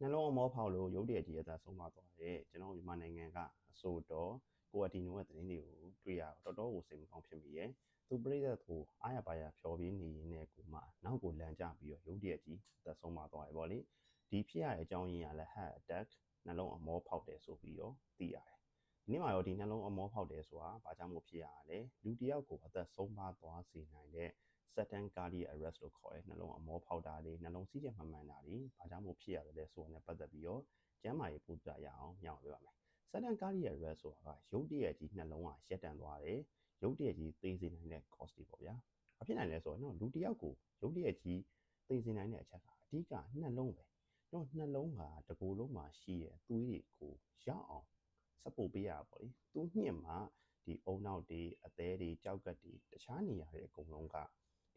နှလုံးအမောဖောက်လို့ရုပ်တရက်ကြီးအသာဆုံးမသွားတယ်ကျွန်တော်မြန်မာနိုင်ငံကအဆိုတော့ကိုအတီနိုရဲ့သတင်းတွေကိုတွေ့ရတော့တော်တော်ကိုစိတ်မကောင်းဖြစ်မိရဲ့သူပြိဿကိုအားရပါရဖြောပြီးနေရင်းနဲ့ကိုမှနောက်ကိုလန်ကျပြီးတော့ရုပ်တရက်ကြီးအသာဆုံးမသွားတယ်ဗောလေဒီဖြစ်ရတဲ့အကြောင်းရင်းကလည်း heart attack နှလုံးအမောဖောက်တယ်ဆိုပြီးတော့သိရတယ်ဒီနေ့မှာရောဒီနှလုံးအမောဖောက်တယ်ဆိုတာဘာကြောင့်မို့ဖြစ်ရလဲလူတစ်ယောက်ကိုအသက်ဆုံးပါသွားစေနိုင်တဲ့ sudden cardiac arrest လို့ခေါ်တဲ့နှလုံးအမောဖောက်တာတွေနှလုံးစီးချက်မှန်မှန်တာတွေဘာကြောင့်မို့ဖြစ်ရတယ်လဲဆိုတာနဲ့ပတ်သက်ပြီးတော့ကျမ်းမာရေးပူဇာရအောင်ညှောင်းပြပါမယ် sudden cardiac arrest ဆိုတာကရုတ်တရက်ကြီးနှလုံးကရက်တန့်သွားတယ်ရုတ်တရက်ကြီးသေစေနိုင်တဲ့ cause တွေပေါ့ဗျာဘာဖြစ်နိုင်လဲဆိုတော့လူတစ်ယောက်ကိုရုတ်တရက်ကြီးသေစေနိုင်တဲ့အချက်ကအဓိကနှလုံးပဲတော့နှလုံးကတကူလုံးမှာရှိရဲ့သွေးတွေကိုရအောင်စပို့ပေးရပါပေါ့လေသူညှင့်မှာဒီအုံနောက်တွေအသေးတွေကြောက်ကတ်တွေတခြားနေရာတွေအကုန်လုံးက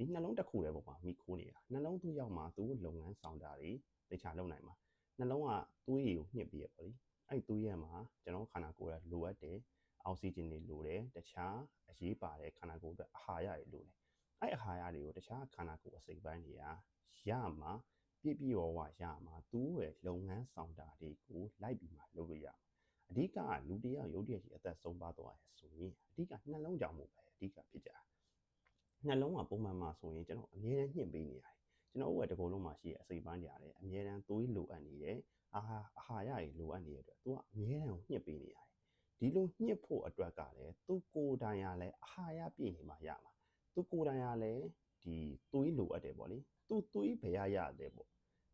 ဒီနှလုံးတစ်ခုတည်းပေါ်မှာမိခိုးနေတာနှလုံးသူ့ရောက်မှာသူ့လုပ်ငန်းဆောင်တာတွေတခြားလုပ်နိုင်မှာနှလုံးကသွေးတွေကိုညှစ်ပေးရပေါ့လေအဲ့သွေးရမှာကျွန်တော်ခန္ဓာကိုယ်ကလိုအပ်တယ်အောက်ဆီဂျင်တွေလိုတယ်တခြားအရေးပါတဲ့ခန္ဓာကိုယ်အတွက်အာဟာရတွေလိုတယ်အဲ့အာဟာရတွေကိုတခြားခန္ဓာကိုယ်အစိတ်ပိုင်းတွေကရမှာပြည့်ပြည့်ဝဝရမှာသူ့ရဲ့လုပ်ငန်းဆောင်တာတွေကိုလိုက်ပြီးမှလုပ်လို့ရမှာအဓိကလူတယောက်ရုပ်တရက်ကြီးအသက်ဆုံးပါသွားရဆိုရင်အဓိကနှလုံးကြောင့်မို့ပဲအဓိကဖြစ်ကြတာ နှလုံးကပုံမှန်မှာဆိုရင်ကျွန်တော်အမြဲတမ်းညှင့်ပေးနေရတယ်ကျွန်တော်တို့ကတကူလုံးမှာရှိတဲ့အစိတ်ပိုင်းတွေရတယ်အမြဲတမ်းသွေးလိုအပ်နေတယ်အာဟာအာဟာရတွေလိုအပ်နေတဲ့အတွက်သူကအမြဲတမ်းညှစ်ပေးနေရတယ်ဒီလိုညှစ်ဖို့အတွက်ကလည်းသူကိုယ်တိုင်ရလဲအာဟာရပြည့်နေမှရမှာသူကိုယ်တိုင်ရလဲဒီသွေးလိုအပ်တယ်ပေါ့လေသူသွေးဘယ်ရရတယ်ပေါ့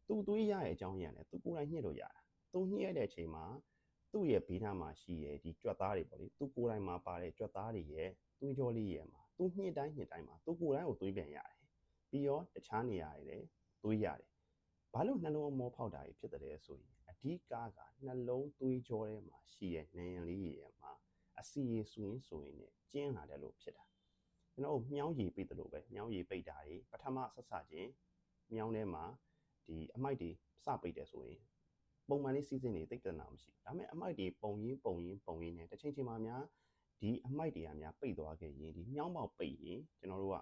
သူသွေးရရဲ့အကြောင်းရင်းရတယ်သူကိုယ်တိုင်ညှစ်လို့ရတာသူညှစ်ရတဲ့အချိန်မှာသူ့ရဲ့ဘေးနားမှာရှိရဲ့ဒီကြွက်သားတွေပေါ့လေသူကိုယ်တိုင်မှာပါတဲ့ကြွက်သားတွေရဲ့သွေးကြောလေးရဲ့မှာ သူညှစ်တိုင်းညှစ်တိုင်းမှာသူကိုယ်တိုင်ကိုသွေးပြန်ရတယ်ပြီးတော့တခြားနေရာတွေလည်းသွေးရတယ်ဘာလို့နှလုံးအမောဖောက်တာကြီးဖြစ်တယ်ဆိုရင်အဓိကကနှလုံးသွေးကြောထဲမှာရှိရဲ့နှံရံလေးရဲ့မှာအစီရဆူရင်းဆိုရင်လည်းကျင်းလာတယ်လို့ဖြစ်တာကျွန်တော်မြောင်းရည်ပိတ်တယ်လို့ပဲမြောင်းရည်ပိတ်တာတွေပထမဆက်စချင်းမြောင်းထဲမှာဒီအမိုက်တွေစပိတ်တယ်ဆိုရင်ပုံမှန်လေးစီးစင်းတွေတိတ်တနာမရှိဘူးဒါပေမဲ့အမိုက်တွေပုံရင်းပုံရင်းပုံရင်းနဲ့တစ်ချိန်ချိန်မှာများ ဒီအမိုက်တွေကများပိတ်သွားခဲ့ရင်ဒီမြောင်းပေါက်ပိတ်ရင်ကျွန်တော်တို့က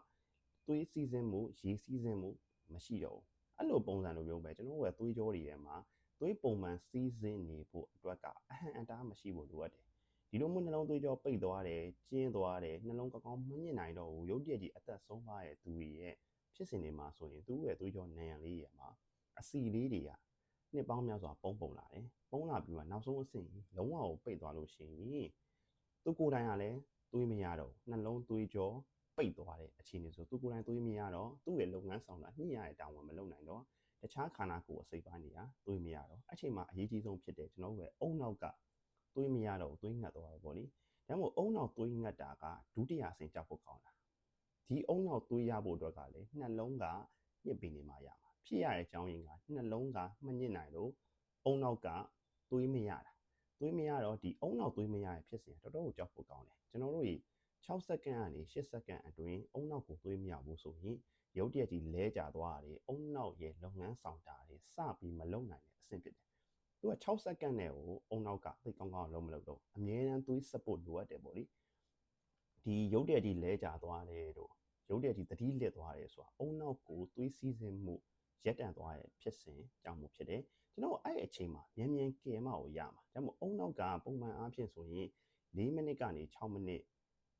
သွေးစီးစင်းမှုရေစီးစင်းမှုမရှိတော့ဘူးအဲ့လိုပုံစံလိုမျိုးပဲကျွန်တော်တို့ကသွေးကြောတွေထဲမှာသွေးပုံမှန်စီးစင်းနေဖို့အတွက်ကအဟံအတားမရှိဖို့လိုအပ်တယ်ဒီလိုမျိုးနှလုံးသွေးကြောပိတ်သွားတယ်ကျင်းသွားတယ်နှလုံးကောင်းကောင်းမညစ်နိုင်တော့ဘူးရုပ်တရက်ကြီးအသက်ဆုံးသွားတဲ့သူတွေရဲ့ဖြစ်စဉ်တွေမှာဆိုရင်သူ့ရဲ့သွေးကြောနံရံလေးရဲ့မှာအစီလေးတွေကနှစ်ပေါင်းများစွာပုံပုံလာတယ်ပုံလာပြီးမှနောက်ဆုံးအဆင့်လုံးဝကိုပိတ်သွားလို့ရှိရင် သူကိုယ်တိုင်ကလည်းသွေးမရတော့နှလုံးသွေးကြောပိတ်သွားတဲ့အခြေအနေဆိုသူကိုယ်တိုင်သွေးမရတော့သူ့ရဲ့လုပ်ငန်းဆောင်တာညှိရတဲ့တာဝန်မလုပ်နိုင်တော့တခြားခန္ဓာကိုယ်အစိတ်ပိုင်းတွေကသွေးမရတော့အချိန်မှာအရေးကြီးဆုံးဖြစ်တဲ့ကျွန်တော်တို့ရဲ့အုံနောက်ကသွေးမရတော့သွေးငတ်သွားတယ်ပေါ့လေဒါမှမဟုတ်အုံနောက်သွေးငတ်တာကဒုတိယအဆင့်ကြောက်ဖို့ကောင်းတာဒီအုံနောက်သွေးရဖို့အတွက်ကလည်းနှလုံးကညစ်ပြီးနေမှရမှာဖြစ်ရတဲ့အကြောင်းရင်းကနှလုံးကမညစ်နိုင်လို့အုံနောက်ကသွေးမရတာ သွေးမရတော့ဒီအုံနောက်သွေးမရရဲ့ဖြစ်စဉ်တော်တော်ကိုကြောက်ဖို့ကောင်းတယ်ကျွန်တော်တို့6စက္ကန့်ကနေ8စက္ကန့်အတွင်းအုံနောက်ကိုသွေးမရဘူးဆိုရင်ရုပ်တရက်ကြီးလဲကျသွားတယ်အုံနောက်ရဲ့လုပ်ငန်းဆောင်တာတွေစပြီးမလုပ်နိုင်တဲ့အဆင့်ဖြစ်တယ်သူက6စက္ကန့်နဲ့ကိုအုံနောက်ကသိကောင်းကောင်းလုံးမလုပ်တော့အမြဲတမ်းသွေး support လိုအပ်တယ်ပေါ့လေဒီရုပ်တရက်ကြီးလဲကျသွားတယ်တို့ရုပ်တရက်ကြီးတတိလစ်သွားတယ်ဆိုတာအုံနောက်ကိုသွေးစီးစင်းမှု ရက်တန့်သွားတဲ့ဖြစ်စဉ်ကြောင့်မို့ဖြစ်တယ်ကျွန်တော်အဲ့အချိန်မှာမြန်မြန်ကယ်မကိုရမှာဒါမှမဟုတ်အုံနောက်ကပုံမှန်အားဖြင့်ဆိုရင်4မိနစ်ကနေ6မိနစ်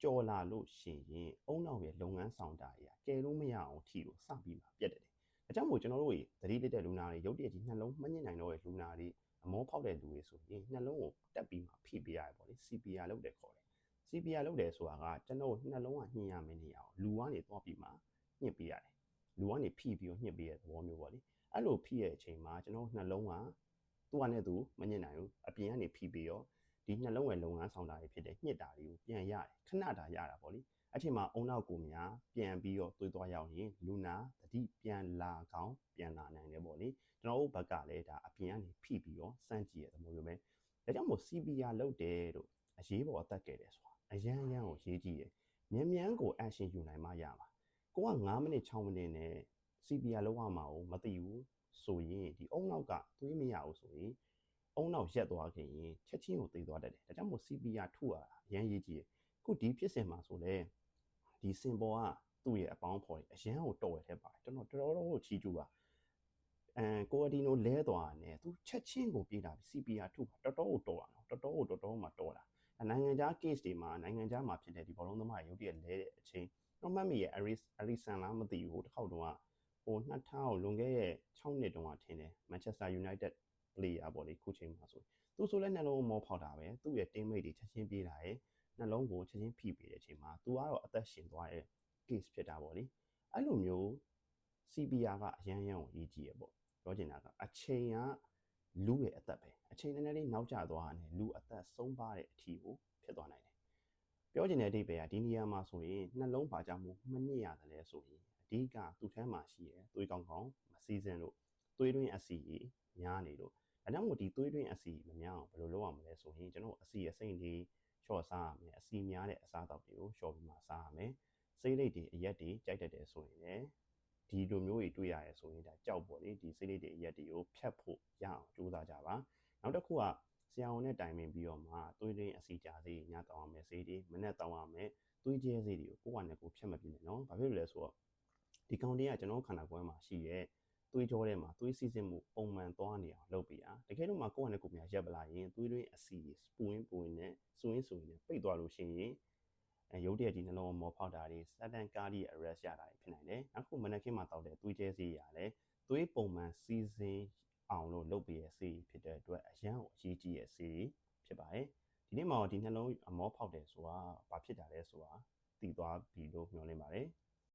ကြော်လာလို့ရှိရင်အုံနောက်ရဲ့လုပ်ငန်းဆောင်တာကြီးကယ်လို့မရအောင်ထီကိုစပြီးမှပြတ်တယ်။အကြောင်းမို့ကျွန်တော်တို့သတိလက်တဲ့လူနာတွေရုပ်တရက်ကြီးနှလုံးမညစ်နိုင်တော့တဲ့လူနာတွေအမောဖောက်တဲ့လူတွေဆိုရင်နှလုံးကိုတက်ပြီးမှဖိပေးရတယ်ပေါ့လေ CPR လုပ်တယ်ခေါ်တယ် CPR လုပ်တယ်ဆိုတာကကျွန်တော်နှလုံးကညှင်ရမင်းနေရအောင်လူကနေသွားပြီးမှညှစ်ပေးရတယ် လူကနေဖိပြီးတော့ညှစ်ပေးတဲ့သဘောမျိုးပေါ့လေအဲ့လိုဖိရဲ့အချိန်မှာကျွန်တော်နှလုံးကသူ့အနေနဲ့သူမညှစ်နိုင်ဘူးအပြင်ကနေဖိပြီးတော့ဒီနှလုံးရဲ့လုပ်ငန်းဆောင်တာတွေဖြစ်တဲ့ညှစ်တာတွေကိုပြန်ရတယ်ခဏတာရတာပေါ့လေအချိန်မှာအုံနောက်ကိုများပြန်ပြီးတော့သွေးသွားရောက်ရင်လူနာတတိပြန်လာကောင်းပြန်လာနိုင်တယ်ပေါ့လေကျွန်တော်တို့ဘက်ကလည်းဒါအပြင်ကနေဖိပြီးတော့စမ်းကြည့်ရတဲ့မျိုးမျိုးပဲဒါကြောင့်မို့ CPR လုပ်တယ်တို့အရေးပေါ်အသက်ကယ်တယ်ဆိုတာအရန်ရန်ကိုရေးကြည့်ရမြန်မြန်ကို action ယူနိုင်မှရမှာ ကိုက9မိနစ်6မိနစ်နဲ့ CPR လောက်ရမှာကိုမသိဘူးဆိုရင်ဒီအုံနောက်ကသွေးမရဘူးဆိုရင်အုံနောက်ရက်သွားခင်ရင်ချက်ချင်းကိုသိသွားတတ်တယ်ဒါကြောင့်မို့ CPR ထုရအရန်ရေးကြည့်ရခုဒီဖြစ်စဉ်မှာဆိုလဲဒီစင်ပေါ်ကသူ့ရဲ့အပေါင်းဖော်တွေအရန်ကိုတော်ရတဲ့ပါတယ်ကျွန်တော်တော်တော်ကိုချီးကျူးပါအဲကိုအဒီနိုလဲသွားတယ်သူချက်ချင်းကိုပြေးတာ CPR ထုတ်တာတော်တော်ကိုတော်တာနော်တော်တော်ကိုတော်တော်မှတော်တာနိုင်ငံခြား case တွေမှာနိုင်ငံခြားမှာဖြစ်တဲ့ဒီဘောလုံးသမားရုပ်တရက်လဲတဲ့အချိန် တော့မှတ်မိရဲ့ Aris Arison လားမသိဘူးတစ်ခေါက်တုန်းကဟို2000ကိုလွန်ခဲ့တဲ့6နှစ်တုန်းကထင်တယ် Manchester United player ပေါ့လေခုချိန်မှာဆိုသူဆိုလဲနှလုံးမောဖောက်တာပဲသူ့ရဲ့ teammate တွေချက်ချင်းပြေးတာရဲ့နှလုံးကိုချက်ချင်းဖိပေးတဲ့အချိန်မှာသူကတော့အသက်ရှင်သွားတဲ့ case ဖြစ်တာပေါ့လေအဲ့လိုမျိုး CPR ကအရန်ရန်ကိုရေးကြည့်ရပေါ့ပြောချင်တာကအချိန်ကလူရဲ့အသက်ပဲအချိန်နည်းနည်းလေးနောက်ကျသွားတယ်လူအသက်ဆုံးပါတဲ့အထီကိုဖြစ်သွားနိုင်တယ် ပြောချင်တဲ့အဓိပ္ပာယ်ကဒီနေရာမှာဆိုရင်နှလုံးပါကြမှုမနစ်ရတယ်လဲဆိုရင်အဓိကသူ့ထဲမှာရှိရဲသွေးကောင်းကောင်းမစည်းစင်းလို့သွေးတွင်းအဆီများနေလို့ဒါကြောင့်မို့ဒီသွေးတွင်းအဆီမများအောင်ဘယ်လိုလုပ်ရမလဲဆိုရင်ကျွန်တော်အဆီအစိမ့်လေးလျှော့စားရမယ်အဆီများတဲ့အစားအသောက်တွေကိုလျှော့ပြီးမှစားရမယ်စိတ်လိတ်တွေအရက်တွေကြိုက်တတ်တယ်ဆိုရင်လည်းဒီလိုမျိုးတွေတွေ့ရရဲဆိုရင်ဒါကြောက်ပေါ့လေဒီစိတ်လိတ်တွေအရက်တွေကိုဖြတ်ဖို့ရအောင်ကြိုးစားကြပါနောက်တစ်ခုက ဆရာဝန်နဲ့တိုင်ပင်ပြီးတော့မှသွေးတွင်းအဆီကြာစေးညတောင်းရမယ်စေးတွေမနဲ့တောင်းရမယ်သွေးကျဲစေးတွေကိုကိုယ့်ဟာနဲ့ကိုယ်ဖြတ်မပြနဲ့နော်ဘာဖြစ်လို့လဲဆိုတော့ဒီကောင်တွေကကျွန်တော်ခန္ဓာကိုယ်မှာရှိရဲ့သွေးကြောထဲမှာသွေးစီးဆင်းမှုပုံမှန်သွားနေအောင်လုပ်ပေးရတကယ်လို့မှကိုယ့်ဟာနဲ့ကိုယ်များရက်ပလာရင်သွေးတွင်းအဆီပူရင်းပူရင်းနဲ့စွင်းစွင်းနဲ့ပိတ်သွားလို့ရှိရင်အဲရုပ်တရက်ကြီးနှလုံးမောဖောက်တာတွေ sudden cardiac arrest ရတာတွေဖြစ်နိုင်တယ်နောက်တစ်ခုမနက်ခင်းမှာတောက်တဲ့သွေးကျဲစေးရတယ်သွေးပုံမှန်စီးဆင်း အောင်လို့လုပ်ပေးရစေးဖြစ်တဲ့အတွက်အရန်ကိုအရေးကြီးရစေးဖြစ်ပါတယ်ဒီနေ့မှာဒီနှလုံးအမောဖောက်တယ်ဆိုတာဘာဖြစ်တာလဲဆိုတာသိသွားပြီလို့မျှော်လင့်ပါတယ်